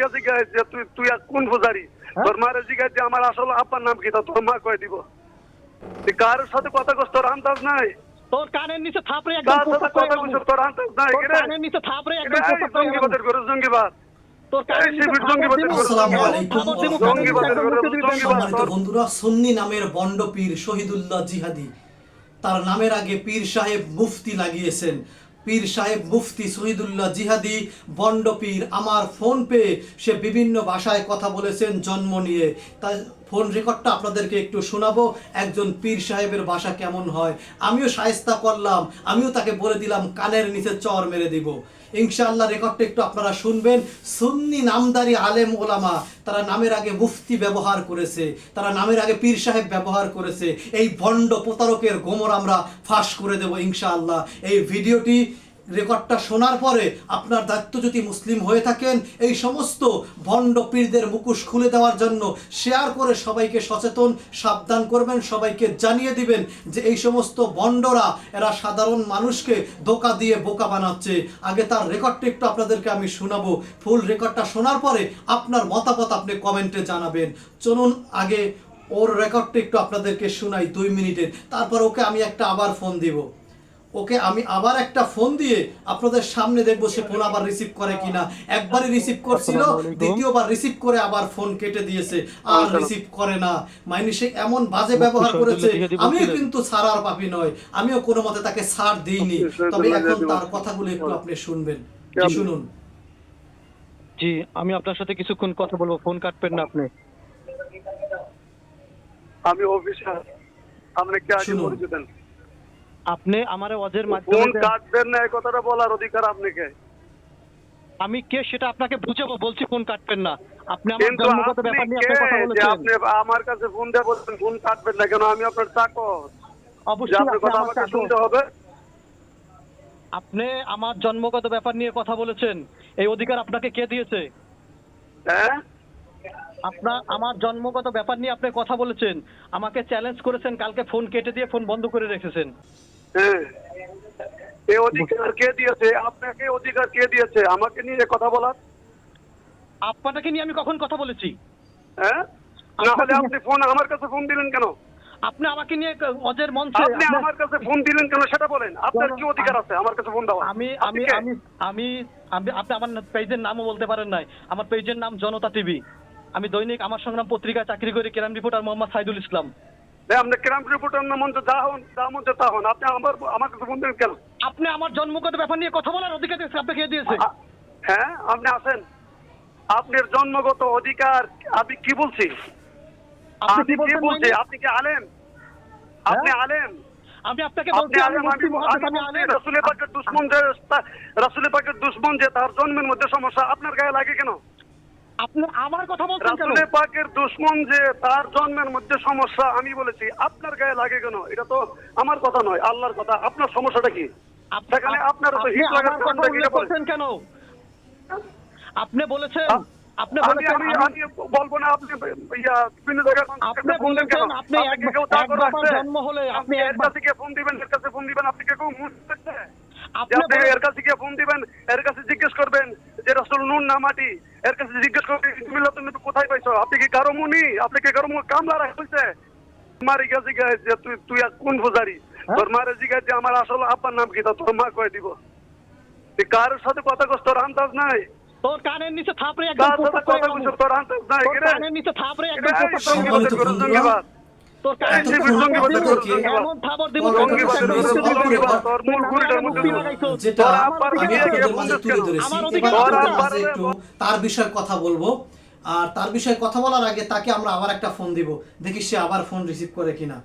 গেছে যে তুই তুই কোন পূজারি? তোর মারে জিজ্ঞাসা আমার আসল আব্বার নাম কি তা তোর মা কয়ে দিব। কারোর সাথে কথা তোর আন্দাজ নাই। তোর কানের নিচে থাপড়ে একদম করে। তোর আন্দাজ নাই। কানের নিচে থাপড়ে একদম করে। জঙ্গিবাদের জঙ্গিবাদ। বন্ধুরা সুন্নি নামের বন্ড পীর শহীদুল্লাহ জিহাদি। তার নামের আগে পীর সাহেব মুফতি লাগিয়েছেন। পীর সাহেব মুফতি শহীদুল্লাহ জিহাদি, বন্ড পীর, আমার ফোন পেয়ে সে বিভিন্ন ভাষায় কথা বলেছেন, জন্ম নিয়ে। তাই ফোন রেকর্ডটা আপনাদেরকে একটু শোনাবো, একজন পীর সাহেবের বাসা কেমন হয়। আমিও সায়স্তা করলাম, আমিও তাকে বলে দিলাম, কানের নিচে চর মেরে দিব। ইনশাআল্লাহ রেকর্ডটা একটু আপনারা শুনবেন। সুন্নি নামদারি আলেম ওলামা, তারা নামের আগে মুফতি ব্যবহার করেছে, তারা নামের আগে পীর সাহেব ব্যবহার করেছে। এই ভণ্ড প্রতারকের গোমর আমরা ফাঁস করে দেব ইনশাআল্লাহ। এই ভিডিওটি রেকর্ডটা শোনার পরে আপনার দায়িত্ব যদি মুসলিম হয়ে থাকেন, এই সমস্ত ভণ্ড পীরদের মুখোশ খুলে দেওয়ার জন্য শেয়ার করে সবাইকে সচেতন, সাবধান করবেন, সবাইকে জানিয়ে দিবেন যে এই সমস্ত ভণ্ডরা, এরা সাধারণ মানুষকে ধোকা দিয়ে বোকা বানাচ্ছে। আগে তার রেকর্ডটা একটু আপনাদেরকে আমি শোনাবো। ফুল রেকর্ডটা শোনার পরে আপনার মতামত আপনি কমেন্টে জানাবেন। চলুন আগে ওর রেকর্ডটা একটু আপনাদেরকে শোনাই দুই মিনিটের। তারপর ওকে আমি একটা আবার ফোন দিব। ওকে আমি আবার একটা ফোন দিয়ে আপনাদের সামনে দেখব সে ফোন আবার রিসিভ করে কিনা। একবারই রিসিভ করছিল দ্বিতীয়বার রিসিভ করে আবার ফোন কেটে দিয়েছে আর রিসিভ করে না। মাইনি সে এমন বাজে ব্যবহার করেছে আমিও কিন্তু ছাড়ার পাপি নয় আমিও কোনো মতে তাকে ছাড় দিইনি। তবে এখন তার কথাগুলো একটু আপনি শুনবেন। শুনুন। জি আমি আপনার সাথে কিছুক্ষণ কথা বলব। ফোন কাটবেন না আপনি। আমি অফিসার। আপনি কে আগে। দেন আপনি আমার ওয়াজের ফোন মাধ্যমে কাটবেন না এই কথাটা বলার অধিকার আপনাকে। আমি কে সেটা আপনাকে বুঝাবো বলছি ফোন কাটবেন না। আপনি আমার জন্মগত ব্যাপার নিয়ে কে আপনি কথা বলেছেন আপনি আমার কাছে ফোন দিয়ে বলছেন ফোন কাটবেন না কেন? আমি আপনার চাকর। অবশ্যই আপনার আপনি কথা আমাকে শুনতে হবে। আপনি আমার জন্মগত ব্যাপার নিয়ে কথা বলেছেন। এই অধিকার আপনাকে কে দিয়েছে? হ্যাঁ? আপনার আমার জন্মগত ব্যাপার নিয়ে আপনি কথা বলেছেন। আমাকে চ্যালেঞ্জ করেছেন কালকে ফোন কেটে দিয়ে ফোন বন্ধ করে রেখেছেন। এই অধিকার কে দিয়েছে? আপনাকে অধিকার কে দিয়েছে? আমাকে নিয়ে কথা বলার? আপনাকে নিয়ে আমি কখন কথা বলেছি? হ্যাঁ? না হলে আপনি ফোন আমার কাছে ফোন দিলেন কেন? আপনি আমাকে নিয়ে অজের মঞ্চে আপনি আমার কাছে ফোন দিলেন কেন? সেটা বলেন। আপনার কি অধিকার আছে আমার কাছে ফোন দেওয়া আমি আমি আমি আমি আপনি আমার পেজের নামও বলতে পারেন নাই। আমার পেজের নাম জনতা টিভি। আমি দৈনিক আমার সংগ্রাম পত্রিকায় চাকরি করি কেরাম রিপোর্টার মোহাম্মদ সাইদুল ইসলাম। আপনি ক্রাইম রিপোর্টার না মঞ্চে যা হন যা মঞ্চে তা হন। আপনি আমার ফোন দিলেন কেন? আপনি আমার জন্মগত ব্যাপার নিয়ে কথা বলার অধিকার দিয়েছে আপনাকে কে দিয়েছে হ্যাঁ আপনি আছেন আপনার জন্মগত অধিকার আমি কি বলছি? আপনি কি বলছি? আপনি কি আলেম? আপনি হ্যাঁ? আলেম? আমি আপনাকে বলছি আমি আলেম আমি রাসূলের পাকের দুশমন যে রাসূলের পাকের দুশমন যে তার জন্মের মধ্যে সমস্যা আপনার গায়ে লাগে কেন? আপনি আমার কথা বলছেন কেন? পাকের দুশমন যে তার জন্মের মধ্যে সমস্যা আমি বলেছি আপনার গায়ে লাগে কেন? এটা তো আমার কথা নয় আল্লাহর কথা। আপনার সমস্যাটা কি? সেখানে আপনার তো হিট লাগার কথা কি উল্লেখ করছেন কেন? আপনি বলেছেন আপনি বলেছেন আমি আমি- আমি বলব না আপনি ইয়া বিভিন্ন জায়গায় আপনি বললেন কেন? আপনি? জন্ম হলে আপনি একবার- ফোন দিবেন এর কাছে ফোন দিবেন আপনি কি কেউ আপনি আপনি এর কাছে গিয়ে ফোন দিবেন এর কাছে জিজ্ঞেস করবেন যে রসুল নুন না মাটি? এর কাছে জিজ্ঞেস করি তুমি তুমি কোথায় পাইছো? আপনি কি কারও মুনি? আপনি কি কারও কামলা রাখছে মারি গেছে যে তুই তুই কোন পূজারি? হ্যাঁ? তোর মারে জিজ্ঞাসা যে আমার আসল আব্বার নাম কি? তা তোর মা কয়ে দিব। তুই কারোর সাথে কথা কস তোর আন্দাজ নাই? তোর কানের নিচে থাপড়ে একদম কথা। কইছ তোর আন্দাজ নাই? কানের নিচে থাপড়ে একদম এটা তোর। এমন দিব, বিষয়ে কথা বলব। আর তার বিষয়ে কথা বলার আগে তাকে আমরা আবার একটা ফোন দিব। দেখি সে আবার ফোন রিসিভ করে কিনা।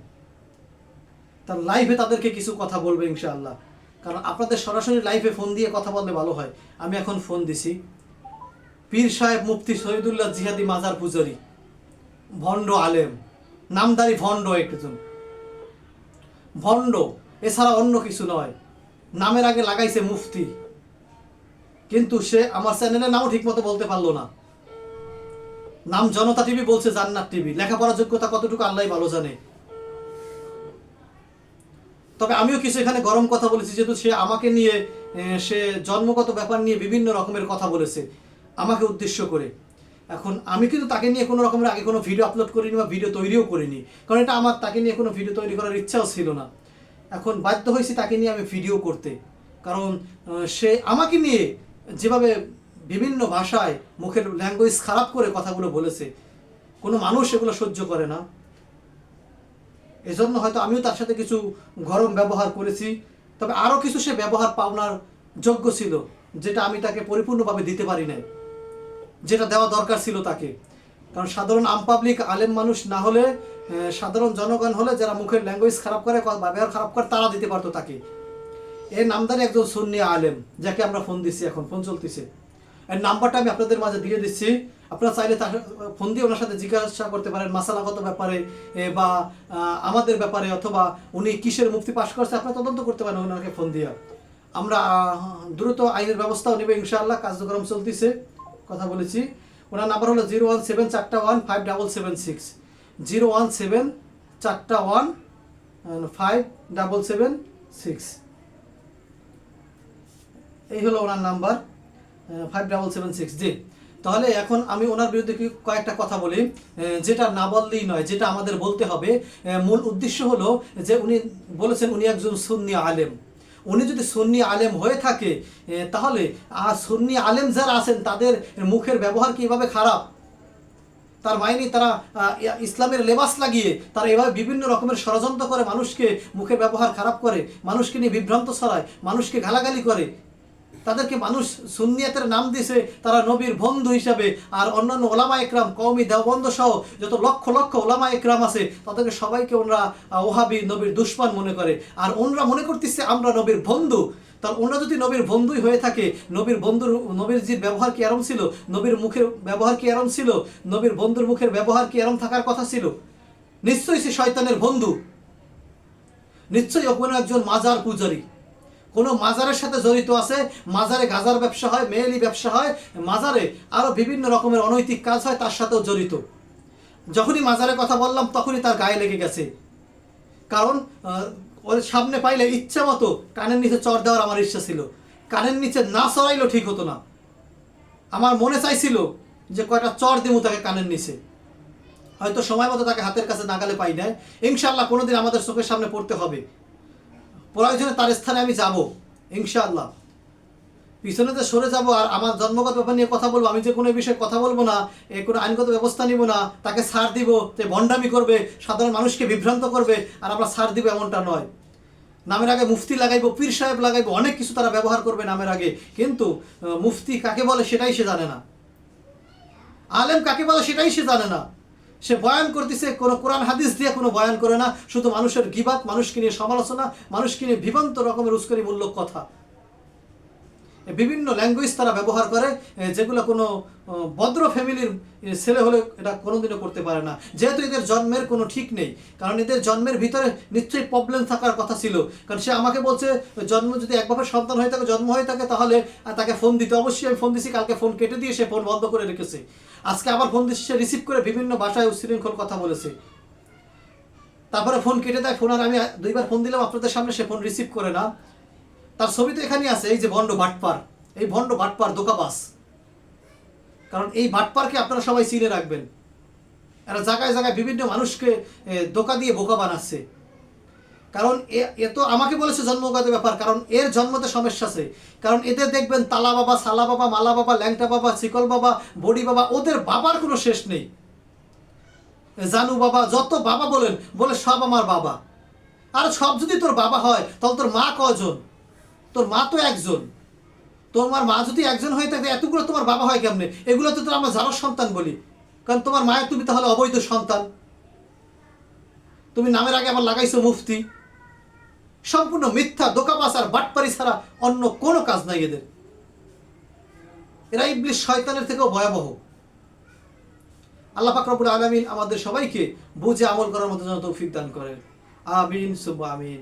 তার লাইভে তাদেরকে কিছু কথা বলবে ইনশাআল্লাহ। কারণ আপনাদের সরাসরি লাইভে ফোন দিয়ে কথা বললে ভালো হয়। আমি এখন ফোন দিছি। পীর সাহেব মুফতি শহীদুল্লাহ জিহাদি মাজার পূজারি। ভণ্ড আলেম। নামদারি ভণ্ড একজন। ভণ্ড, এছাড়া অন্য কিছু নয়। নামের আগে লাগাইছে মুফতি। কিন্তু সে আমার চ্যানেলের নামও ঠিকমতো বলতে পারল না। নাম জনতা টিভি বলছে জান্নাত টিভি। লেখাপড়ার যোগ্যতা কতটুকু আল্লাহ ভালো জানে। তবে আমিও কিছু এখানে গরম কথা বলেছি, যেহেতু সে আমাকে নিয়ে সে জন্মগত ব্যাপার নিয়ে বিভিন্ন রকমের কথা বলেছে। আমাকে উদ্দেশ্য করে। এখন আমি কিন্তু তাকে নিয়ে কোনো রকমের আগে কোনো ভিডিও আপলোড করিনি বা ভিডিও তৈরিও করিনি। কারণ এটা আমার তাকে নিয়ে কোনো ভিডিও তৈরি করার ইচ্ছাও ছিল না। এখন বাধ্য হয়েছি তাকে নিয়ে আমি ভিডিও করতে। কারণ সে আমাকে নিয়ে যেভাবে বিভিন্ন ভাষায় মুখের ল্যাঙ্গুয়েজ খারাপ করে কথাগুলো বলেছে, কোনো মানুষ এগুলো সহ্য করে না। এজন্য হয়তো আমিও তার সাথে কিছু গরম ব্যবহার করেছি। তবে আরও কিছু সে ব্যবহার পাওনার যোগ্য ছিল, যেটা আমি তাকে পরিপূর্ণভাবে দিতে পারি নাই। যেটা দেওয়া দরকার ছিল তাকে। কারণ সাধারণ আম পাবলিক আলেম মানুষ না হলে সাধারণ জনগণ হলে যারা মুখের ল্যাঙ্গুয়েজ খারাপ করে ব্যবহার খারাপ করে, তারা দিতে পারতো তাকে। এর নামদারি একজন সুন্নি আলেম, যাকে আমরা ফোন দিচ্ছি এখন ফোন চলতেছে। এর নাম্বারটা আমি আপনাদের মাঝে দিয়ে দিচ্ছি। আপনারা চাইলে তার ফোন দিয়ে ওনার সাথে জিজ্ঞাসা করতে পারেন, মাসালাগত ব্যাপারে বা আমাদের ব্যাপারে, অথবা উনি কিসের মুক্তি পাশ করছে, আপনারা তদন্ত করতে পারেন ওনাকে ফোন দিয়ে। আমরা দ্রুত আইনের ব্যবস্থাও নেবে, ইনশাআল্লাহ, কার্যক্রম চলতেছে। কথা বলেছি। ওনার নাম্বার হলো জিরো ওয়ান সেভেন চারটা one five double seven six zero one seven চারটা one five double seven six এই হলো ওনার number five double seven six জি, তাহলে এখন আমি ওনার বিরুদ্ধে কি কয়েকটা কথা বলি যেটা না বললেই নয়, যেটা আমাদের বলতে হবে। মূল উদ্দেশ্য হলো যে উনি বলেছেন উনি একজন সুন্নি আলেম। উনি যদি সন্নি আলেম হয়ে থাকে তাহলে আর সুন্নি আলেম যারা আছেন, তাদের মুখের ব্যবহার কি এভাবে খারাপ? তার মাইনি তারা ইসলামের লেবাস লাগিয়ে, তারা এভাবে বিভিন্ন রকমের ষড়যন্ত্র করে মানুষকে মুখে ব্যবহার খারাপ করে, মানুষকে নিয়ে বিভ্রান্ত ছড়ায়, মানুষকে গালাগালি করে। তাদেরকে মানুষ সুন্নিয়াতের নাম দিয়েছে, তারা নবীর বন্ধু হিসাবে। আর অন্যান্য ওলামা একরাম, কওমি দেওবন্ধ সহ যত লক্ষ লক্ষ ওলামা একরাম আছে, তাদেরকে সবাইকে ওনরা ওহাবি নবীর দুশ্মন মনে করে। আর ওনরা মনে করতেছে, আমরা নবীর বন্ধু। তার ওনরা যদি নবীর বন্ধুই হয়ে থাকে, নবীর বন্ধুর, নবীর যে ব্যবহার কি এরম ছিল? নবীর মুখের ব্যবহার কি এরম ছিল? নবীর বন্ধুর মুখের ব্যবহার কি এরম থাকার কথা ছিল? নিশ্চয়ই সে শয়তানের বন্ধু। নিশ্চয়ই ও একজন মাজার পূজারী। কোনো মাজারের সাথে জড়িত আছে, মাজারে গাজার ব্যবসা হয় মেয়েলি ব্যবসা হয়, মাজারে আরও বিভিন্ন রকমের অনৈতিক কাজ হয়, তার সাথেও জড়িত। যখনই মাজারের কথা বললাম, তখনই তার গায়ে লেগে গেছে। কারণ ওর সামনে পাইলে ইচ্ছা মতো কানের নিচে চর দেওয়ার আমার ইচ্ছা ছিল। কানের নিচে না চড়াইলেও ঠিক হতো না। আমার মনে চাইছিল যে কয়টা চর দিমু তাকে কানের নিচে। হয়তো সময় মতো তাকে হাতের কাছে নাগালে পাই নাই। ইনশাল্লাহ কোনোদিন আমাদের চোখের সামনে পড়তে হবে। প্রয়োজনে তার স্থানে আমি যাব, ইনশাআল্লাহ। পিছনে যে সরে যাব আর আমার জন্মগত ব্যাপার নিয়ে কথা বলব, আমি যে কোনো বিষয়ে কথা বলব না, এ কোনো আইনগত ব্যবস্থা নিব না, তাকে ছাড় দিব যে ভণ্ডামি করবে, সাধারণ মানুষকে বিভ্রান্ত করবে, আর আমরা ছাড় দিব এমনটা নয়। নামের আগে মুফতি লাগাইবো, পীর সাহেব লাগাইবো, অনেক কিছু তারা ব্যবহার করবে নামের আগে, কিন্তু মুফতি কাকে বলে সেটাই সে জানে না। আলেম কাকে বলে সেটাই সে জানে না। সে বয়ান করতেছে, কোনো কোরআন হাদিস দিয়ে কোনো বয়ান করে না। শুধু মানুষের গিবাত মানুষকে নিয়ে সমালোচনা, মানুষকে নিয়ে বিভান্ত রকমের উস্কানিমূলক কথা। বিভিন্ন ল্যাঙ্গুয়েজ তারা ব্যবহার করে যেগুলো কোনো ভদ্র ফ্যামিলির ছেলে হলে এটা কোনোদিনও করতে পারে না। যেহেতু এদের জন্মের কোনো ঠিক নেই, কারণ এদের জন্মের ভিতরে নিশ্চয়ই প্রবলেম থাকার কথা ছিল। কারণ সে আমাকে বলছে, জন্ম যদি এক বাপের সন্তান হয়ে থাকে, জন্ম হয়ে থাকে, তাহলে তাকে ফোন দিতে। অবশ্যই আমি ফোন দিছি, কালকে ফোন কেটে দিয়ে সে ফোন বন্ধ করে রেখেছে। আজকে আবার ফোন দিচ্ছে সে রিসিভ করে বিভিন্ন ভাষায় উচ্ছৃঙ্খল কথা বলেছে। তারপরে ফোন কেটে দেয় ফোন আর আমি দুইবার ফোন দিলাম, আপনাদের সামনে সে ফোন রিসিভ করে না। তার ছবি তো এখানেই আছে, এই যে ভণ্ড ভাটপার এই ভণ্ড ভাটপার দোকাবাস কারণ এই ভাটপারকে আপনারা সবাই চিনে রাখবেন। এরা জায়গায় জায়গায় বিভিন্ন মানুষকে দোকা দিয়ে বোকা বানাচ্ছে। কারণ এ তো আমাকে বলেছে জন্মগত ব্যাপার, কারণ এর জন্মতে সমস্যা আছে। কারণ এদের দেখবেন তালা বাবা, সালা বাবা, মালা বাবা, ল্যাংটা বাবা, শিকল বাবা, বডি বাবা, ওদের বাবার কোনো শেষ নেই। জানু বাবা, যত বাবা বলেন, বলে সব আমার বাবা। আর সব যদি তোর বাবা হয়, তাহলে তোর মা কজন? তোর মা তো একজন। তোমার মা যদি একজন হয়ে থাকে, এতগুলো তোমার বাবা হয় কেমনে? এগুলো তো আমরা যারো সন্তান বলি। কারণ তোমার মায়ের তুমি তাহলে অবৈধ সন্তান। তুমি নামের আগে আবার লাগাইছো মুফতি। সম্পূর্ণ মিথ্যা দোকাবাস আর বাটপারি ছাড়া অন্য কোনো কাজ নাই এদের। এরা ইবলিশ শয়তানের থেকেও ভয়াবহ। আল্লাহ ফাকরাবুল আলমিন আমাদের সবাইকে বুঝে আমল করার মতো যেন তৌফিক দান করেন। আমিন সুব্বা আমিন।